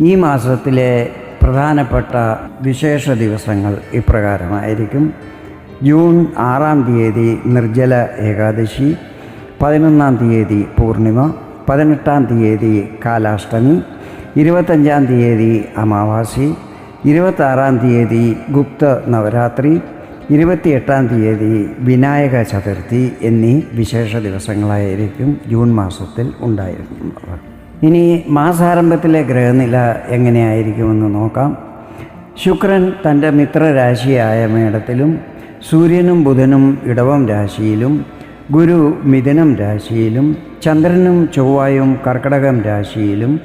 ഈ മാസത്തിലെ പ്രധാനപ്പെട്ട വിശേഷ ദിവസങ്ങൾ ഇപ്രകാരമായിരിക്കും. ജൂൺ ആറാം തീയതി നിർജല ഏകാദശി പതിനൊന്നാം തീയതി പൂർണിമ പതിനെട്ടാം തീയതി കാലാഷ്ടമി ഇരുപത്തഞ്ചാം തീയതി അമാവാസി ഇരുപത്താറാം തീയതി ഗുപ്ത നവരാത്രി ഇരുപത്തിയെട്ടാം തീയതി വിനായക ചതുർത്ഥി എന്നീ വിശേഷ ദിവസങ്ങളായിരിക്കും ജൂൺ മാസത്തിൽ ഉണ്ടായിരുന്നത് ഇനി മാസാരംഭത്തിലെ ഗ്രഹനില എങ്ങനെയായിരിക്കുമെന്ന് നോക്കാം. ശുക്രൻ തന്റെ മിത്രരാശിയായ മേടത്തിലും സൂര്യനും ബുധനും ഇടവം രാശിയിലും ഗുരു മിഥുനം രാശിയിലും ചന്ദ്രനും ചൊവ്വായും കർക്കടകം രാശിയിലും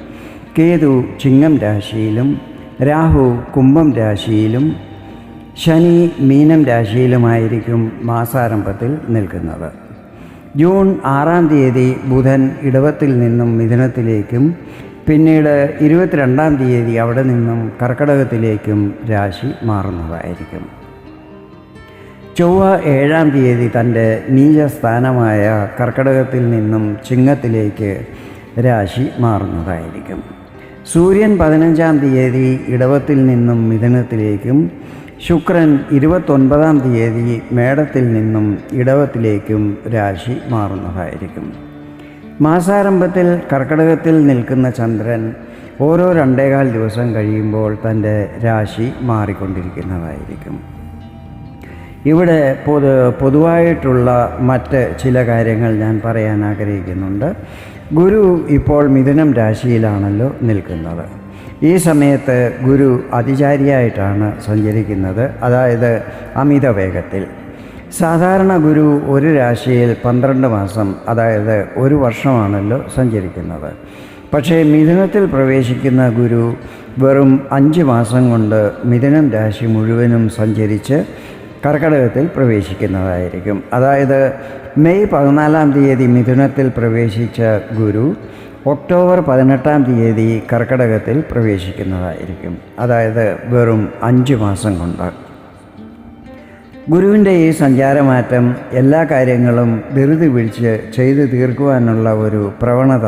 കേതു ചിങ്ങം രാശിയിലും രാഹു കുംഭം രാശിയിലും ശനി മീനം രാശിയിലുമായിരിക്കും മാസാരംഭത്തിൽ നിൽക്കുന്നത്. ജൂൺ ആറാം തീയതി ബുധൻ ഇടവത്തിൽ നിന്നും മിഥുനത്തിലേക്കും പിന്നീട് ഇരുപത്തിരണ്ടാം തീയതി അവിടെ നിന്നും കർക്കടകത്തിലേക്കും രാശി മാറുന്നതായിരിക്കും. ചൊവ്വ ഏഴാം തീയതി തന്റെ നീചസ്ഥാനമായ കർക്കടകത്തിൽ നിന്നും ചിങ്ങത്തിലേക്ക് രാശി മാറുന്നതായിരിക്കും. സൂര്യൻ പതിനഞ്ചാം തീയതി ഇടവത്തിൽ നിന്നും മിഥുനത്തിലേക്കും ശുക്രൻ ഇരുപത്തൊൻപതാം തീയതി മേടത്തിൽ നിന്നും ഇടവത്തിലേക്കും രാശി മാറുന്നതായിരിക്കും. മാസാരംഭത്തിൽ കർക്കടകത്തിൽ നിൽക്കുന്ന ചന്ദ്രൻ ഓരോ രണ്ടേകാൽ ദിവസം കഴിയുമ്പോൾ തന്റെ രാശി മാറിക്കൊണ്ടിരിക്കുന്നതായിരിക്കും. ഇവിടെ പൊതു പൊതുവായിട്ടുള്ള മറ്റ് ചില കാര്യങ്ങൾ ഞാൻ പറയാൻ ആഗ്രഹിക്കുന്നുണ്ട്. ഗുരു ഇപ്പോൾ മിഥുനം രാശിയിലാണല്ലോ നിൽക്കുന്നത്. ഈ സമയത്ത് ഗുരു അതിചാരിയായിട്ടാണ് സഞ്ചരിക്കുന്നത് അതായത് അമിത വേഗത്തിൽ. സാധാരണ ഗുരു ഒരു രാശിയിൽ പന്ത്രണ്ട് മാസം അതായത് ഒരു വർഷമാണല്ലോ സഞ്ചരിക്കുന്നത്. പക്ഷേ മിഥുനത്തിൽ പ്രവേശിക്കുന്ന ഗുരു വെറും അഞ്ച് മാസം കൊണ്ട് മിഥുനം രാശി മുഴുവനും സഞ്ചരിച്ച് കർക്കടകത്തിൽ പ്രവേശിക്കുന്നതായിരിക്കും. അതായത് മെയ് പതിനാലാം തീയതി മിഥുനത്തിൽ പ്രവേശിച്ച ഗുരു ഒക്ടോബർ പതിനെട്ടാം തീയതി കർക്കടകത്തിൽ പ്രവേശിക്കുന്നതായിരിക്കും. അതായത് വെറും അഞ്ച് മാസം കൊണ്ട് ഗുരുവിന്റെ ഈ സഞ്ചാരമാറ്റം എല്ലാ കാര്യങ്ങളും ധൃതി പിടിച്ച് ചെയ്തു തീർക്കുവാനുള്ള ഒരു പ്രവണത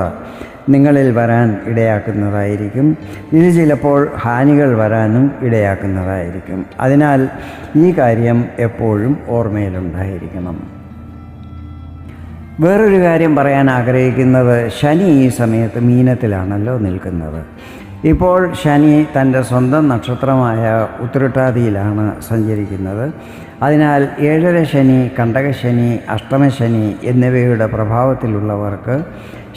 നിങ്ങളിൽ വരാൻ ഇടയാക്കുന്നതായിരിക്കും. ഇത് ചിലപ്പോൾ ഹാനികൾ വരാനും ഇടയാക്കുന്നതായിരിക്കും. അതിനാൽ ഈ കാര്യം എപ്പോഴും ഓർമ്മയിലുണ്ടായിരിക്കണം. വേറൊരു കാര്യം പറയാൻ ആഗ്രഹിക്കുന്നത് ശനി ഈ സമയത്ത് മീനത്തിലാണല്ലോ നിൽക്കുന്നത്. ഇപ്പോൾ ശനി തന്റെ സ്വന്തം നക്ഷത്രമായ ഉത്തരട്ടാതിയിലാണ് സഞ്ചരിക്കുന്നത്. അതിനാൽ ഏഴര ശനി കണ്ടകശനി അഷ്ടമശനി എന്നിവയുടെ പ്രഭാവത്തിലുള്ളവർക്ക്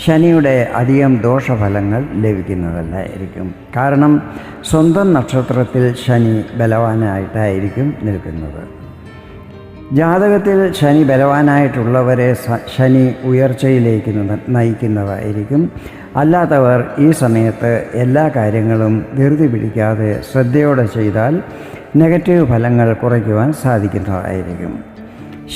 ശനിയുടെ അധികം ദോഷഫലങ്ങൾ ലഭിക്കുന്നതല്ലായിരിക്കും. കാരണം സ്വന്തം നക്ഷത്രത്തിൽ ശനി ബലവാനായിട്ടായിരിക്കും നിൽക്കുന്നത്. ജാതകത്തിൽ ശനി ബലവാനായിട്ടുള്ളവരെ ശനി ഉയർച്ചയിലേക്ക് നയിക്കുന്നതായിരിക്കും. അല്ലാത്തവർ ഈ സമയത്ത് എല്ലാ കാര്യങ്ങളും ധൃതി പിടിക്കാതെ ശ്രദ്ധയോടെ ചെയ്താൽ നെഗറ്റീവ് ഫലങ്ങൾ കുറയ്ക്കുവാൻ സാധിക്കുന്നതായിരിക്കും.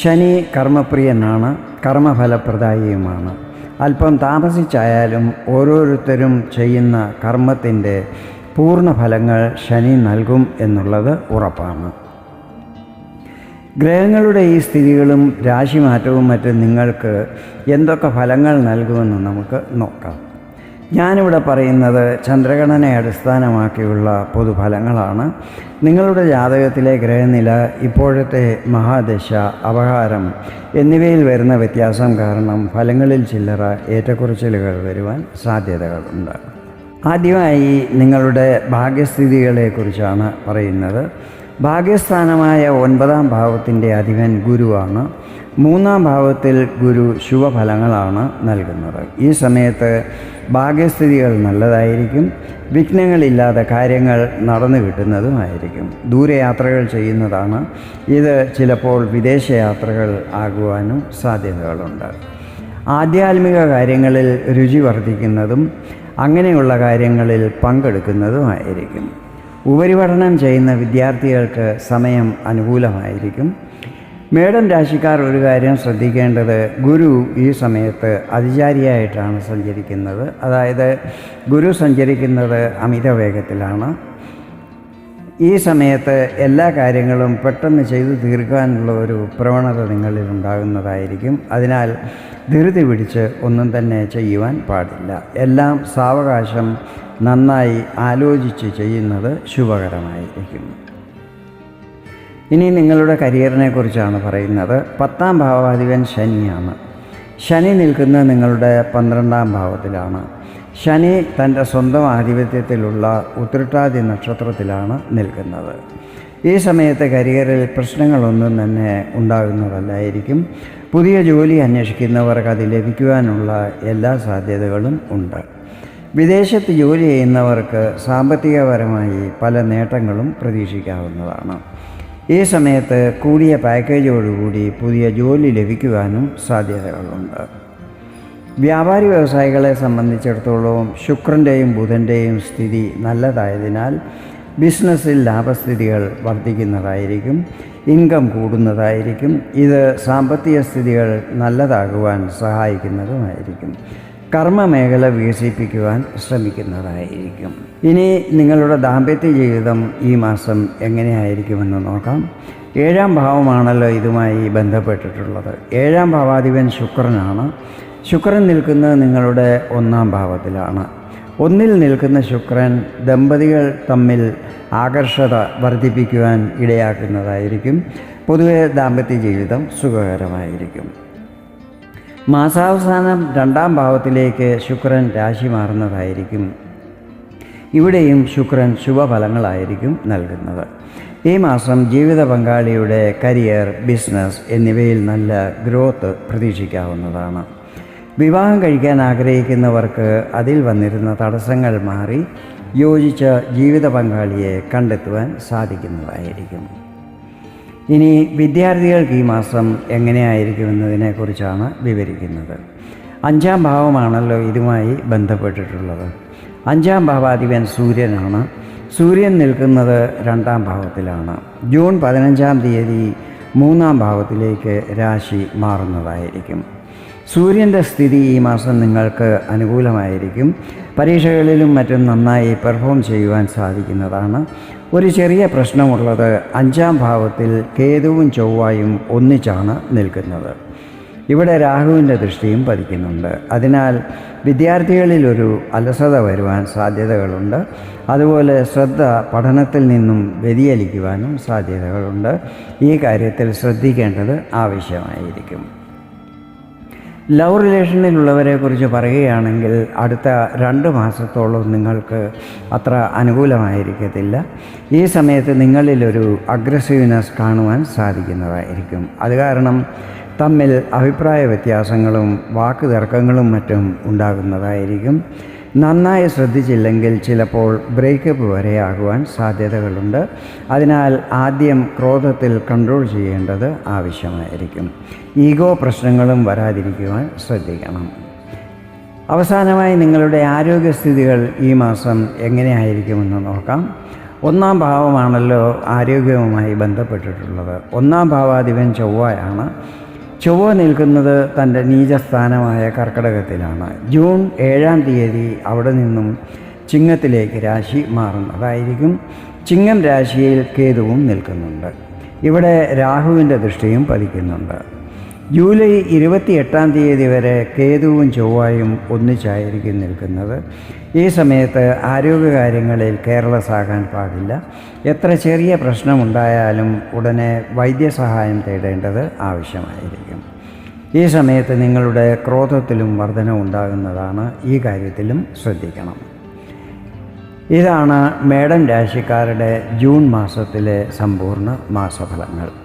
ശനി കർമ്മപ്രിയനാണ് കർമ്മഫലപ്രദായിയുമാണ്. അല്പം താമസിച്ചായാലും ഓരോരുത്തരും ചെയ്യുന്ന കർമ്മത്തിന്റെ പൂർണ ഫലങ്ങൾ ശനി നൽകും എന്നുള്ളത് ഉറപ്പാണ്. ഗ്രഹങ്ങളുടെ ഈ സ്ഥിതികളും രാശിമാറ്റവും മറ്റും നിങ്ങൾക്ക് എന്തൊക്കെ ഫലങ്ങൾ നൽകുമെന്ന് നമുക്ക് നോക്കാം. ഞാനിവിടെ പറയുന്നത് ചന്ദ്രഗണനെ അടിസ്ഥാനമാക്കിയുള്ള പൊതുഫലങ്ങളാണ്. നിങ്ങളുടെ ജാതകത്തിലെ ഗ്രഹനില ഇപ്പോഴത്തെ മഹാദശ അപഹാരം എന്നിവയിൽ വരുന്ന വ്യത്യാസം കാരണം ഫലങ്ങളിൽ ചില്ലറ ഏറ്റക്കുറച്ചിലുകൾ വരുവാൻ സാധ്യതകളുണ്ട് ആദ്യമായി നിങ്ങളുടെ ഭാഗ്യസ്ഥിതികളെക്കുറിച്ചാണ് പറയുന്നത്. ഭാഗ്യസ്ഥാനമായ ഒൻപതാം ഭാവത്തിന്റെ അധിപൻ ഗുരുവാണ്. മൂന്നാം ഭാവത്തിൽ ഗുരു ശുഭഫലങ്ങളാണ് നൽകുന്നത്. ഈ സമയത്ത് ഭാഗ്യസ്ഥിതികൾ നല്ലതായിരിക്കും വിഘ്നങ്ങളില്ലാതെ കാര്യങ്ങൾ നടന്നു കിട്ടുന്നതുമായിരിക്കും. ദൂരയാത്രകൾ ചെയ്യുന്നതാണ്. ഇത് ചിലപ്പോൾ വിദേശയാത്രകൾ ആകുവാനും സാധ്യതകളുണ്ട്. ആധ്യാത്മിക കാര്യങ്ങളിൽ രുചി വർദ്ധിക്കുന്നതും അങ്ങനെയുള്ള കാര്യങ്ങളിൽ പങ്കെടുക്കുന്നതുമായിരിക്കും. ഉപരിപഠനം ചെയ്യുന്ന വിദ്യാർത്ഥികൾക്ക് സമയം അനുകൂലമായിരിക്കും. മേടം രാശിക്കാർ ഒരു കാര്യം ശ്രദ്ധിക്കേണ്ടത് ഗുരു ഈ സമയത്ത് അതിചാരിയായിട്ടാണ് സഞ്ചരിക്കുന്നത്. അതായത് ഗുരു സഞ്ചരിക്കുന്നത് അമിത വേഗത്തിലാണ്. ഈ സമയത്ത് എല്ലാ കാര്യങ്ങളും പെട്ടെന്ന് ചെയ്തു തീർക്കാനുള്ള ഒരു പ്രവണത നിങ്ങളിൽ ഉണ്ടാകുന്നതായിരിക്കും. അതിനാൽ ധൃതി പിടിച്ച് ഒന്നും തന്നെ ചെയ്യുവാൻ പാടില്ല. എല്ലാം സാവകാശം നന്നായി ആലോചിച്ച് ചെയ്യുന്നത് ശുഭകരമായിരിക്കും. ഇനി നിങ്ങളുടെ കരിയറിനെ കുറിച്ചാണ് പറയുന്നത്. പത്താം ഭാവാധിപൻ ശനിയാണ്. ശനി നിൽക്കുന്നത് നിങ്ങളുടെ പന്ത്രണ്ടാം ഭാവത്തിലാണ്. ശനി തന്റെ സ്വന്തം ആധിപത്യത്തിലുള്ള ഉത്രട്ടാതി നക്ഷത്രത്തിലാണ് നിൽക്കുന്നത്. ഈ സമയത്ത് കരിയറിൽ പ്രശ്നങ്ങളൊന്നും തന്നെ ഉണ്ടാകുന്നതല്ലായിരിക്കും. പുതിയ ജോലി അന്വേഷിക്കുന്നവർക്ക് അത് ലഭിക്കുവാനുള്ള എല്ലാ സാധ്യതകളും ഉണ്ട്. വിദേശത്ത് ജോലി ചെയ്യുന്നവർക്ക് സാമ്പത്തികപരമായി പല നേട്ടങ്ങളും പ്രതീക്ഷിക്കാവുന്നതാണ്. ഈ സമയത്ത് കൂടിയ പാക്കേജോടുകൂടി പുതിയ ജോലി ലഭിക്കുവാനും സാധ്യതകളുണ്ട്. വ്യാപാരി വ്യവസായികളെ സംബന്ധിച്ചിടത്തോളം ശുക്രന്റെയും ബുധന്റെയും സ്ഥിതി നല്ലതായതിനാൽ ബിസിനസ്സിൽ ലാഭസ്ഥിതികൾ വർദ്ധിക്കുന്നതായിരിക്കും ഇൻകം കൂടുന്നതായിരിക്കും ഇത് സാമ്പത്തിക സ്ഥിതികൾ നല്ലതാകുവാൻ സഹായിക്കുന്നതുമായിരിക്കും. കർമ്മമേഖല വികസിപ്പിക്കുവാൻ ശ്രമിക്കുന്നതായിരിക്കും. ഇനി നിങ്ങളുടെ ദാമ്പത്യ ജീവിതം ഈ മാസം എങ്ങനെയായിരിക്കുമെന്ന് നോക്കാം. ഏഴാം ഭാവമാണല്ലോ ഇതുമായി ബന്ധപ്പെട്ടിട്ടുള്ളത്. ഏഴാം ഭാവാധിപൻ ശുക്രനാണ്. ശുക്രൻ നിൽക്കുന്നത് നിങ്ങളുടെ ഒന്നാം ഭാവത്തിലാണ്. ഒന്നിൽ നിൽക്കുന്ന ശുക്രൻ ദമ്പതികൾ തമ്മിൽ ആകർഷത വർദ്ധിപ്പിക്കുവാൻ ഇടയാക്കുന്നതായിരിക്കും. പൊതുവെ ദാമ്പത്യ ജീവിതം സുഖകരമായിരിക്കും. മാസാവസാനം രണ്ടാം ഭാവത്തിലേക്ക് ശുക്രൻ രാശി മാറുന്നതായിരിക്കും. ഇവിടെയും ശുക്രൻ ശുഭഫലങ്ങളായിരിക്കും നൽകുന്നത്. ഈ മാസം ജീവിത പങ്കാളിയുടെ കരിയർ ബിസിനസ് എന്നിവയിൽ നല്ല ഗ്രോത്ത് പ്രതീക്ഷിക്കാവുന്നതാണ്. വിവാഹം കഴിക്കാൻ ആഗ്രഹിക്കുന്നവർക്ക് അതിൽ വന്നിരുന്ന തടസ്സങ്ങൾ മാറി യോജിച്ച ജീവിത പങ്കാളിയെ കണ്ടെത്തുവാൻ സാധിക്കുന്നതായിരിക്കും. ഇനി വിദ്യാർത്ഥികൾക്ക് ഈ മാസം എങ്ങനെയായിരിക്കുമെന്നതിനെക്കുറിച്ചാണ് വിവരിക്കുന്നത്. അഞ്ചാം ഭാവമാണല്ലോ ഇതുമായി ബന്ധപ്പെട്ടിട്ടുള്ളത്. അഞ്ചാം ഭാവാധിപൻ സൂര്യനാണ്. സൂര്യൻ നിൽക്കുന്നത് രണ്ടാം ഭാവത്തിലാണ്. ജൂൺ പതിനഞ്ചാം തീയതി മൂന്നാം ഭാവത്തിലേക്ക് രാശി മാറുന്നതായിരിക്കും. സൂര്യന്റെ സ്ഥിതി ഈ മാസം നിങ്ങൾക്ക് അനുകൂലമായിരിക്കും. പരീക്ഷകളിലും മറ്റും നന്നായി പെർഫോം ചെയ്യുവാൻ സാധിക്കുന്നതാണ്. ഒരു ചെറിയ പ്രശ്നമുള്ളത് അഞ്ചാം ഭാവത്തിൽ കേതുവും ചൊവ്വായും ഒന്നിച്ചാണ് നിൽക്കുന്നത്. ഇവിടെ രാഹുവിന്റെ ദൃഷ്ടിയും പതിക്കുന്നുണ്ട്. അതിനാൽ വിദ്യാർത്ഥികളിൽ ഒരു അലസത വരുവാൻ സാധ്യതകളുണ്ട്. അതുപോലെ ശ്രദ്ധ പഠനത്തിൽ നിന്നും വ്യതിചലിക്കുവാനും സാധ്യതകളുണ്ട്. ഈ കാര്യത്തിൽ ശ്രദ്ധിക്കേണ്ടത് ആവശ്യമായിരിക്കും. ലവ് റിലേഷനിലുള്ളവരെ കുറിച്ച് പറയുകയാണെങ്കിൽ അടുത്ത രണ്ട് മാസത്തോളം നിങ്ങൾക്ക് അത്ര അനുകൂലമായിരിക്കത്തില്ല. ഈ സമയത്ത് നിങ്ങളിലൊരു അഗ്രസീവ്നെസ് കാണുവാൻ സാധിക്കുന്നതായിരിക്കും. അത് കാരണം തമ്മിൽ അഭിപ്രായ വ്യത്യാസങ്ങളും വാക്ക് തർക്കങ്ങളും മറ്റും ഉണ്ടാകുന്നതായിരിക്കും. നന്നായി ശ്രദ്ധിച്ചില്ലെങ്കിൽ ചിലപ്പോൾ ബ്രേക്കപ്പ് വരെ ആകുവാൻ സാധ്യതകളുണ്ട്. അതിനാൽ ആദ്യം ക്രോധത്തിൽ കൺട്രോൾ ചെയ്യേണ്ടത് ആവശ്യമായിരിക്കും. ഈഗോ പ്രശ്നങ്ങളും വരാതിരിക്കുവാൻ ശ്രദ്ധിക്കണം. അവസാനമായി നിങ്ങളുടെ ആരോഗ്യസ്ഥിതികൾ ഈ മാസം എങ്ങനെയായിരിക്കുമെന്ന് നോക്കാം. ഒന്നാം ഭാവമാണല്ലോ ആരോഗ്യവുമായി ബന്ധപ്പെട്ടിട്ടുള്ളത്. ഒന്നാം ഭാവാധിപൻ ചൊവ്വയാണ്. ചൊവ്വ നിൽക്കുന്നത് തന്റെ നീചസ്ഥാനമായ കർക്കടകത്തിലാണ്. ജൂൺ ഏഴാം തീയതി അവിടെ നിന്നും ചിങ്ങത്തിലേക്ക് രാശി മാറുന്നതായിരിക്കും ചിങ്ങം രാശിയിൽ കേതുവും നിൽക്കുന്നുണ്ട്. ഇവിടെ രാഹുവിന്റെ ദൃഷ്ടിയും പതിക്കുന്നുണ്ട്. ജൂലൈ ഇരുപത്തിയെട്ടാം തീയതി വരെ കേതുവും ചൊവ്വായും ഒന്നിച്ചായിരിക്കും നിൽക്കുന്നത്. ഈ സമയത്ത് ആരോഗ്യകാര്യങ്ങളിൽ കെയർലെസ് ആകാൻ പാടില്ല. എത്ര ചെറിയ പ്രശ്നമുണ്ടായാലും ഉടനെ വൈദ്യസഹായം തേടേണ്ടത് ആവശ്യമായിരിക്കും. ഈ സമയത്ത് നിങ്ങളുടെ ക്രോധത്തിലും വർധന ഉണ്ടാകുന്നതാണ് ഈ കാര്യത്തിലും ശ്രദ്ധിക്കണം. ഇതാണ് മേടം രാശിക്കാരുടെ ജൂൺ മാസത്തിലെ സമ്പൂർണ മാസഫലങ്ങൾ.